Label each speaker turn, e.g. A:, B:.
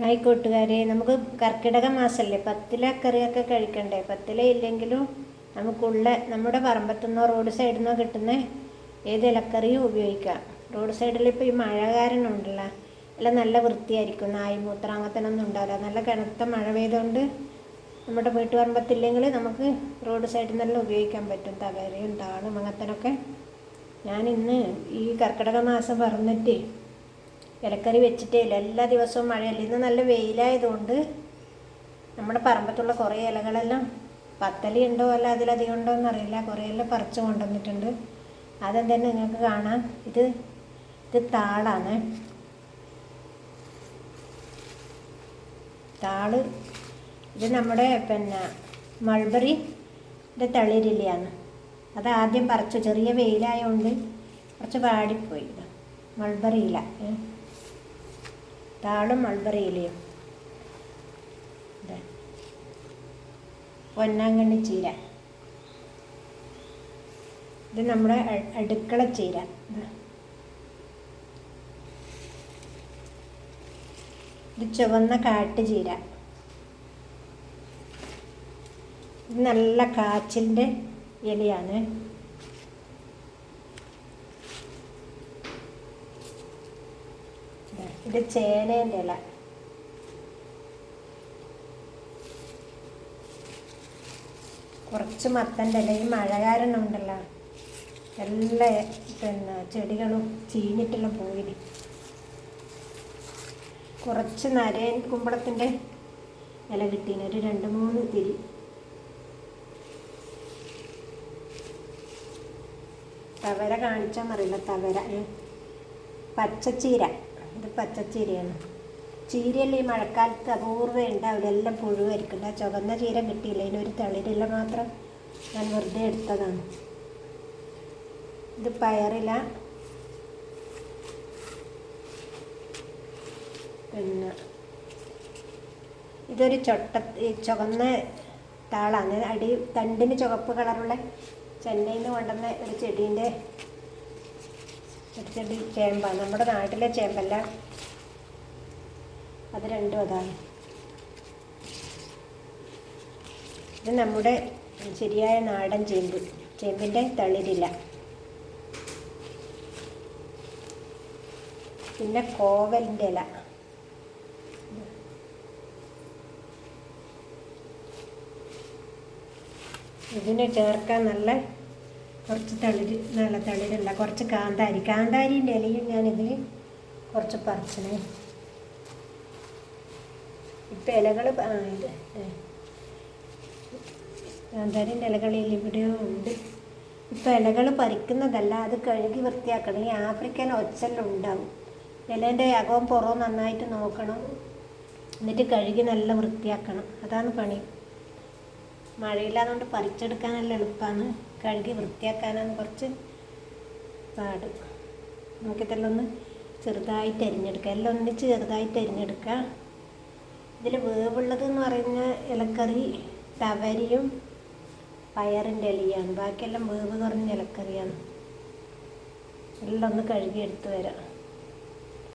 A: Hi കൂട്ടുകാരെ നമുക്ക് കർക്കിടക മാസമല്ലേ പത്തില കറിയൊക്കെ കഴിക്കണ്ടേ? പത്തില ഇല്ലെങ്കിലും നമുക്കുള്ള നമ്മുടെ പറമ്പത്തുനിന്നോ റോഡ് സൈഡിൽ നിന്നോ കിട്ടുന്ന ഏത് ഇലക്കറിയും ഉപയോഗിക്കാം. റോഡ് സൈഡിൽ ഇപ്പോൾ ഈ മഴ കാരണം ഉണ്ടല്ലോ എല്ലാം നല്ല വൃത്തിയായിരിക്കും. നായ്മൂത്രം അങ്ങനത്തെയൊന്നും ഉണ്ടാവില്ല. നല്ല കനത്ത മഴ പെയ്തുകൊണ്ട് നമ്മുടെ വീട്ടുപറമ്പത്തില്ലെങ്കിൽ നമുക്ക് റോഡ് സൈഡിൽ നിന്നെല്ലാം ഉപയോഗിക്കാൻ പറ്റും. തകരയും താളും അങ്ങനത്തനൊക്കെ. ഞാൻ ഇന്ന് ഈ കർക്കിടക മാസം പറഞ്ഞിട്ട് ഇലക്കറി വെച്ചിട്ടേ ഇല്ല. എല്ലാ ദിവസവും മഴയല്ല. ഇന്ന് നല്ല വെയിലായതുകൊണ്ട് നമ്മുടെ പറമ്പത്തുള്ള കുറേ ഇലകളെല്ലാം പത്തലി ഉണ്ടോ അല്ല അതിലധികം ഉണ്ടോ എന്നറിയില്ല. കുറേ എല്ലാം പറിച്ച് കൊണ്ടുവന്നിട്ടുണ്ട്. ആദ്യം തന്നെ നിങ്ങൾക്ക് കാണാം. ഇത് ഇത് താളാണ്. താൾ ഇത് നമ്മുടെ പിന്നെ മൾബറിന്റെ തളിരിലയാണ്. അത് ആദ്യം പറിച്ചു. ചെറിയ വെയിലായതുകൊണ്ട് കുറച്ച് വാടിപ്പോയി ഇത് മൾബറി ഇല ഏ. താളും ഇത് പൊന്നാങ്കണ്ണി ചീര. ഇത് നമ്മുടെ അടുക്കള ചീര. ഇത്. ഇത് ചുവന്ന കാട്ടുചീര ഇത് നല്ല കാച്ചിലിന്റെ ഇലയാണ്. ഇത് ചേനേന്റെ ഇല. കുറച്ച് മത്തന്റെ ഇല. ഈ മഴ കാരണം ഉണ്ടല്ലോ എല്ലാ പിന്നെ ചെടികളും ചീഞ്ഞിട്ടുള്ള പോയിന്. കുറച്ച് നരയൻ കുമ്പളത്തിന്റെ ഇല കിട്ടീന്. ഒരു രണ്ട് മൂന്ന് തിരി. തവര കാണിച്ചാൽ അറിയില്ല തവര. പച്ചച്ചീര. പച്ചച്ചീരയാണ്. ചീരയല്ല ഈ മഴക്കാലത്ത് അപൂർവം ഉണ്ടാവില്ല എല്ലാം പുഴുവായിരിക്കില്ല ചുവന്ന ചീര കിട്ടിയില്ല? ഒരു തളിരില മാത്രം ഞാൻ വെറുതെ എടുത്തതാണ്. ഇത് പയറില. പിന്നെ ഇതൊരു ചൊട്ട ചുവന്ന താളാണ്. അടി തണ്ടിന് ചുവപ്പ് കളറുള്ള ചെന്നൈയിൽ നിന്ന് കൊണ്ടുവന്ന ഒരു ചെടീന്റെ ഒരു ചെടി ചേമ്പാണ്. നമ്മുടെ നാട്ടിലെ ചേമ്പല്ല. അത് രണ്ടും അതാണ്. ഇത് നമ്മുടെ ശരിയായ നാടൻ ചേമ്പ്. ചേമ്പിന്റെ തളിരില. പിന്നെ കോവലിന്റെ ഇല. ഇതിന് ചേർക്കാൻ നല്ല കുറച്ച് തളിര് നല്ല തളിരല്ല കുറച്ച് കാന്താരി. കാന്താരിന്റെ ഇലയും ഞാനിതിൽ കുറച്ച് പറിച്ചണേ. ഇപ്പം ഇലകൾ ഗാന്ധാരിന്റെ ഇലകളിൽ ഇവിടെയോ ഉണ്ട്. ഇപ്പം ഇലകൾ പറിക്കുന്നതല്ല അത് കഴുകി വൃത്തിയാക്കണം. ഈ ആഫ്രിക്കൻ ഒച്ചെല്ലാം ഉണ്ടാവും ഇലേന്റെ അകവും പുറവും നന്നായിട്ട് നോക്കണം. എന്നിട്ട് കഴുകി നല്ല വൃത്തിയാക്കണം. അതാണ് പണി. മഴയില്ലാതുകൊണ്ട് പറിച്ചെടുക്കാനല്ല എളുപ്പമാണ് കഴുകി വൃത്തിയാക്കാനാണ് കുറച്ച് പാട്. നമുക്കിതെല്ലാം ഒന്ന് ചെറുതായിട്ട് അരിഞ്ഞെടുക്കുക എല്ലാം ഒന്നിച്ച് ചെറുതായിട്ട് അരിഞ്ഞെടുക്കുക ഇതിൽ വേവുള്ളത് എന്ന് പറയുന്ന ഇലക്കറി തവരിയും പയറിന്റെ ഇലയാണ്. ബാക്കിയെല്ലാം വേവ് കുറഞ്ഞ ഇലക്കറിയാണ്. എല്ലാം ഒന്ന് കഴുകി എടുത്തു വരാം.